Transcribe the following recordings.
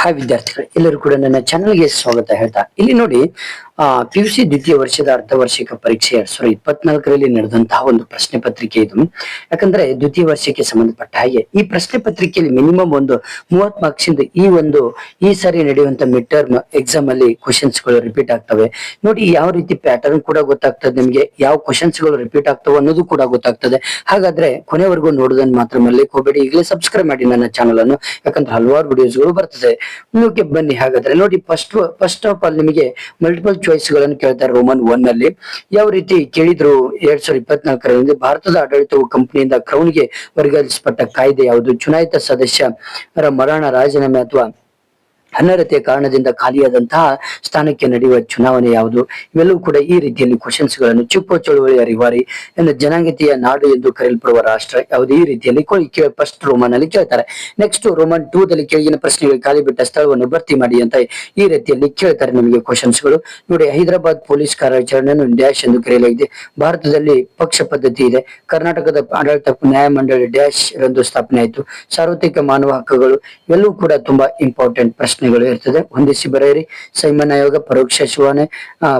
Hi ವಿದ್ಯಾರ್ಥಿಗಳು, ಎಲ್ಲರೂ ಕೂಡ ನನ್ನ ಚಾನಲ್ಗೆ ಸ್ವಾಗತ ಹೇಳ್ತಾ, ಇಲ್ಲಿ ನೋಡಿ, ಆ ಪಿ ಯು ಸಿ ದ್ವಿತೀಯ ವರ್ಷದ ಅರ್ಧ ವಾರ್ಷಿಕ ಪರೀಕ್ಷೆ ಎರಡ್ ಸಾವಿರದ ಇಪ್ಪತ್ನಾಲ್ಕರಲ್ಲಿ ನಡೆದಂತಹ ಒಂದು ಪ್ರಶ್ನೆ ಪತ್ರಿಕೆ ಇದು. ಯಾಕಂದ್ರೆ ದ್ವಿತೀಯ ವರ್ಷಕ್ಕೆ ಸಂಬಂಧಪಟ್ಟ ಹಾಗೆ, ಈ ಪ್ರಶ್ನೆ ಪತ್ರಿಕೆಯಲ್ಲಿ ಮಿನಿಮಮ್ ಒಂದು ಮೂವತ್ ಮಾರ್ಕ್ಸ್ ಇಂದ ಈ ಒಂದು, ಈ ಸಾರಿ ನಡೆಯುವಂತ ಮಿಡ್ ಟರ್ಮ್ ಎಕ್ಸಾಮ್ ಅಲ್ಲಿ ಕ್ವಶನ್ಸ್ಗಳು ರಿಪೀಟ್ ಆಗ್ತವೆ. ನೋಡಿ, ಯಾವ ರೀತಿ ಪ್ಯಾಟರ್ನ್ ಕೂಡ ಗೊತ್ತಾಗ್ತದೆ ನಿಮಗೆ, ಯಾವ ಕ್ವಶನ್ಸ್ಗಳು ರಿಪೀಟ್ ಆಗ್ತವೆ ಅನ್ನೋದು ಕೂಡ ಗೊತ್ತಾಗ್ತದೆ. ಹಾಗಾದ್ರೆ ಕೊನೆವರೆಗೂ ನೋಡೋದನ್ನ ಮಾತ್ರ ಮಲ್ಲಿ ಹೋಗಬೇಡಿ ಈಗಲೇ ಸಬ್ಸ್ಕ್ರೈಬ್ ಮಾಡಿ ನನ್ನ ಚಾನಲ್ ಅನ್ನು, ಯಾಕಂದ್ರೆ ಹಲವಾರು ವಿಡಿಯೋಸ್ಗಳು ಬರ್ತದೆ. ಮುಂದಕ್ಕೆ ಬನ್ನಿ. ಹಾಗಾದ್ರೆ ನೋಡಿ ಫಸ್ಟ್ ಫಸ್ಟ್ ಆಫ್ ಆಲ್ ನಿಮಗೆ ಮಲ್ಟಿಪಲ್ ಚಾಯ್ಸ್ಗಳನ್ನು ಕೇಳ್ತಾರೆ ರೋಮನ್ ಒನ್ ಅಲ್ಲಿ. ಯಾವ ರೀತಿ ಕೇಳಿದ್ರು ಎರಡ್ ಸಾವಿರದ ಇಪ್ಪತ್ನಾಲ್ಕರಲ್ಲಿ ಭಾರತದ ಆಡಳಿತವು ಕಂಪನಿಯಿಂದ ಕ್ರೌನ್ಗೆ ವರ್ಗಾಯಿಸಲ್ಪಟ್ಟ ಕಾಯ್ದೆ ಯಾವುದು? ಚುನಾಯಿತ ಸದಸ್ಯರ ಮರಣ, ರಾಜೀನಾಮೆ ಅಥವಾ ಅನರ್ಹತೆಯ ಕಾರಣದಿಂದ ಖಾಲಿಯಾದಂತಹ ಸ್ಥಾನಕ್ಕೆ ನಡೆಯುವ ಚುನಾವಣೆ ಯಾವುದು? ಇವೆಲ್ಲವೂ ಕೂಡ ಈ ರೀತಿಯಲ್ಲಿ ಕ್ವಶನ್ಸ್ಗಳನ್ನು ಚುಪ್ಪ ಚಳುವಳಿಯ ಅರಿವಾರಿ ಜನಾಂಗೀಯ ನಾಡು ಎಂದು ಕರೆಯಲ್ಪಡುವ ರಾಷ್ಟ್ರ ಯಾವುದು? ಈ ರೀತಿಯಲ್ಲಿ ಫಸ್ಟ್ ರೋಮನ್ ಅಲ್ಲಿ ಕೇಳ್ತಾರೆ. ನೆಕ್ಸ್ಟ್ ರೋಮನ್ ಟೂ ದಲ್ಲಿ ಕೆಳಗಿನ ಪ್ರಶ್ನೆಗಳಿಗೆ ಖಾಲಿ ಬಿಟ್ಟ ಸ್ಥಳವನ್ನು ಭರ್ತಿ ಮಾಡಿ ಅಂತ ಈ ರೀತಿಯಲ್ಲಿ ಕೇಳ್ತಾರೆ ನಿಮಗೆ ಕ್ವಶನ್ಸ್ಗಳು. ನೋಡಿ, ಹೈದರಾಬಾದ್ ಪೊಲೀಸ್ ಕಾರ್ಯಾಚರಣೆಯನ್ನು ಡ್ಯಾಶ್ ಎಂದು ಕರೆಯಲಾಗಿದೆ. ಭಾರತದಲ್ಲಿ ಪಕ್ಷ ಪದ್ಧತಿ ಇದೆ. ಕರ್ನಾಟಕದ ಆಡಳಿತ ನ್ಯಾಯಮಂಡಳಿ ಡ್ಯಾಶ್ ಎಂದು ಸ್ಥಾಪನೆ ಆಯಿತು. ಸಾರ್ವತ್ರಿಕ ಮಾನವ ಹಕ್ಕುಗಳು ಎಲ್ಲವೂ ಕೂಡ ತುಂಬಾ ಇಂಪಾರ್ಟೆಂಟ್ ಪ್ರಶ್ನೆಗಳು ಇರ್ತದೆ. ಹೊಂದಿಸಿ ಬರೆಯಿರಿ. ಸೈಮನ್ ಆಯೋಗ, ಪರೋಕ್ಷ ಚುನಾವಣೆ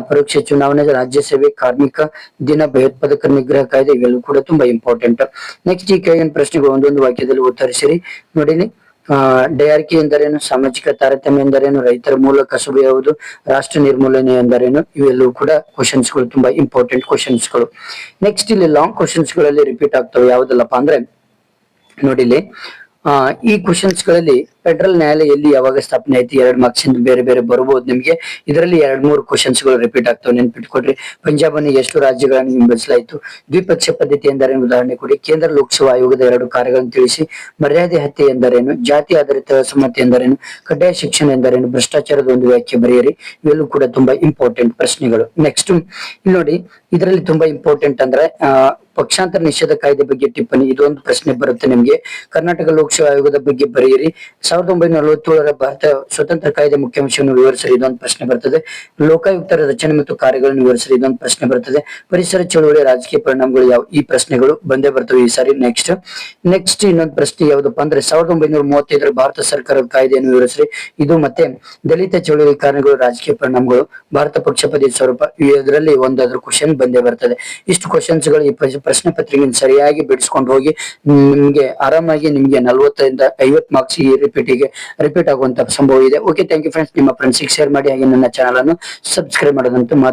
ಪರೋಕ್ಷ ಚುನಾವಣೆ ಸೇವೆ ಕಾರ್ಮಿಕ ದಿನ, ಭಯೋತ್ಪಾದಕ ನಿಗ್ರಹ ಕಾಯ್ದೆ ಇವೆಲ್ಲವೂ ಕೂಡ ತುಂಬಾ ಇಂಪಾರ್ಟೆಂಟ್ ನೆಕ್ಸ್ಟ್ ಈ ಕೆಳಗಿನ ಪ್ರಶ್ನೆಗಳು ಒಂದೊಂದು ವಾಕ್ಯದಲ್ಲಿ ಉತ್ತರಿಸಿರಿ. ನೋಡಿನಿ, ಆ ಡಯಾರ್ಕಿ ಎಂದರೇನು, ಸಾಮಾಜಿಕ ತಾರತಮ್ಯ ಎಂದರೇನು, ರೈತರ ಮೂಲ ಕಸುಬು ಯಾವುದು, ರಾಷ್ಟ್ರ ನಿರ್ಮೂಲನೆ ಎಂದರೇನು, ಇವೆಲ್ಲವೂ ಕೂಡ ಕ್ವಶನ್ಸ್ಗಳು, ತುಂಬಾ ಇಂಪಾರ್ಟೆಂಟ್ ಕ್ವಶನ್ಸ್ಗಳು. ನೆಕ್ಸ್ಟ್ ಇಲ್ಲಿ ಲಾಂಗ್ ಕ್ವಶನ್ಸ್ಗಳಲ್ಲಿ ರಿಪೀಟ್ ಆಗ್ತವೆ. ಯಾವ್ದಲ್ಲಪ್ಪ ಅಂದ್ರೆ, ನೋಡಿಲಿ, ಆ, ಈ ಕ್ವಶನ್ಸ್ಗಳಲ್ಲಿ ಫೆಡರಲ್ ನ್ಯಾಯಾಲಯ ಎಲ್ಲಿ ಯಾವಾಗ ಸ್ಥಾಪನೆ ಆಯ್ತು, ಎರಡು ಮಾರ್ಕ್ಸ್ ಇಂದ ಬೇರೆ ಬೇರೆ ಬರಬಹುದು ನಿಮಗೆ. ಇದರಲ್ಲಿ ಎರಡು ಮೂರು ಕ್ವಶನ್ಸ್ಗಳು ರಿಪೀಟ್ ಆಗ್ತವೆ ನೆನ್ಪಿಟ್ಕೊಡ್ರಿ ಪಂಜಾಬ್ ಅನ್ನು ಎಷ್ಟು ರಾಜ್ಯಗಳನ್ನು ಹಿಂಬಲಿಸಲಾಯಿತು ದ್ವಿಪಕ್ಷ ಪದ್ಧತಿ ಎಂದರೇನು ಉದಾಹರಣೆ ಕೊಡಿ. ಕೇಂದ್ರ ಲೋಕಸಭಾ ಆಯೋಗದ ಎರಡು ಕಾರ್ಯಗಳನ್ನು ತಿಳಿಸಿ. ಮರ್ಯಾದೆ ಹತ್ಯೆ ಎಂದರೇನು ಜಾತಿ ಆಧಾರಿತ ಅಸಮ್ಮತಿ ಎಂದರೇನು ಕಡ್ಡಾಯ ಶಿಕ್ಷಣ ಎಂದರೇನು ಭ್ರಷ್ಟಾಚಾರದ ಒಂದು ವ್ಯಾಖ್ಯೆ ಬರೆಯಿರಿ. ಇವೆಲ್ಲೂ ಕೂಡ ತುಂಬಾ ಇಂಪಾರ್ಟೆಂಟ್ ಪ್ರಶ್ನೆಗಳು. ನೆಕ್ಸ್ಟ್ ನೋಡಿ, ಇದರಲ್ಲಿ ತುಂಬಾ ಇಂಪಾರ್ಟೆಂಟ್ ಅಂದ್ರೆ ಪಕ್ಷಾಂತರ ನಿಷೇಧ ಕಾಯ್ದೆ ಬಗ್ಗೆ ಟಿಪ್ಪಣಿ. ಇದೊಂದು ಪ್ರಶ್ನೆ ಬರುತ್ತೆ ನಿಮ್ಗೆ. ಕರ್ನಾಟಕ ಲೋಕಸಭಾ ಆಯೋಗದ ಬಗ್ಗೆ ಬರೆಯಿರಿ. ಸಾವಿರದ ಒಂಬೈನೂರ ನಲವತ್ತೇಳರ ಭಾರತ ಸ್ವತಂತ್ರ ಕಾಯ್ದೆ ಮುಖ್ಯಾಂಶವನ್ನು ವಿವರಿಸಲು ಇದೊಂದು ಪ್ರಶ್ನೆ ಬರ್ತದೆ. ಲೋಕಾಯುಕ್ತರ ರಚನೆ ಮತ್ತು ಕಾರ್ಯಗಳನ್ನು ವಿವರಿಸಲು ಇದೊಂದು ಪ್ರಶ್ನೆ ಬರ್ತದೆ. ಪರಿಸರ ಚಳುವಳಿ ರಾಜಕೀಯ ಪರಿಣಾಮಗಳು ಯಾವ, ಈ ಪ್ರಶ್ನೆಗಳು ಬಂದೇ ಬರ್ತವೆ ಈ ಸಾರಿ. ನೆಕ್ಸ್ಟ್ ನೆಕ್ಸ್ಟ್ ಇನ್ನೊಂದು ಪ್ರಶ್ನೆ ಯಾವುದಪ್ಪ ಅಂದ್ರೆ ಸಾವಿರದ ಒಂಬೈನೂರ ಮೂವತ್ತೈದರ ಭಾರತ ಸರ್ಕಾರದ ಕಾಯ್ದೆಯನ್ನು ವಿವರಿಸಲಿ ಇದು ಮತ್ತೆ ದಲಿತ ಚಳುವಳಿ ಕಾರಣಗಳು, ರಾಜಕೀಯ ಪರಿಣಾಮಗಳು, ಭಾರತ ಪಕ್ಷಪತಿ ಸ್ವರೂಪ, ಇದರಲ್ಲಿ ಒಂದಾದ್ರೂ ಕ್ವಶನ್ ಬಂದೇ ಬರ್ತದೆ. ಇಷ್ಟು ಕ್ವಶನ್ಸ್ಗಳು ಈ ಪ್ರಶ್ನೆ- ಪತ್ರಿಕೆಯನ್ನು ಸರಿಯಾಗಿ ಬಿಡಿಸ್ಕೊಂಡು ಹೋಗಿ, ನಿಮ್ಗೆ ಆರಾಮಾಗಿ ನಿಮ್ಗೆ ನಲವತ್ತರಿಂದ ಐವತ್ ಮಾರ್ಕ್ಸ್ ಈ ರಿಪೀಟಿಗೆ ರಿಪೀಟ್ ಆಗುವಂತ ಸಂಭವ ಇದೆ. ಓಕೆ ಥ್ಯಾಂಕ್ ಯು ಫ್ರೆಂಡ್ಸ್ ನಿಮ್ಮ ಫ್ರೆಂಡ್ಸಿಗೆ ಶೇರ್ ಮಾಡಿ, ಹಾಗೆ ನನ್ನ ಚಾನಲ್ ಅನ್ನು ಸಬ್ಸ್ಕ್ರೈಬ್ ಮಾಡೋದಂತೂ